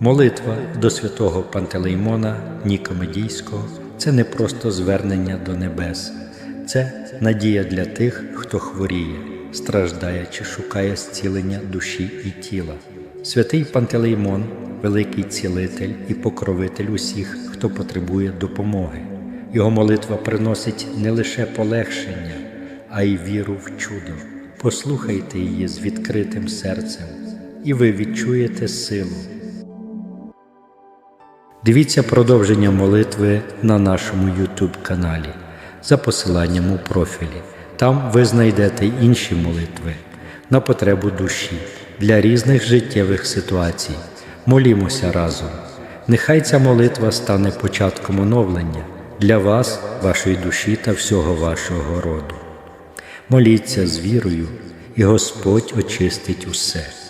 Молитва до святого Пантелеймона Нікомедійського це не просто звернення до небес, це надія для тих, хто хворіє, страждає чи шукає зцілення душі і тіла. Святий Пантелеймон великий цілитель і покровитель усіх, хто потребує допомоги. Його молитва приносить не лише полегшення, а й віру в чудо. Послухайте її з відкритим серцем, і ви відчуєте силу. Дивіться продовження молитви на нашому YouTube каналі за посиланням у профілі. Там ви знайдете інші молитви на потребу душі для різних життєвих ситуацій. Молімося разом. Нехай ця молитва стане початком оновлення для вас, вашої душі та всього вашого роду. Моліться з вірою, і Господь очистить усе.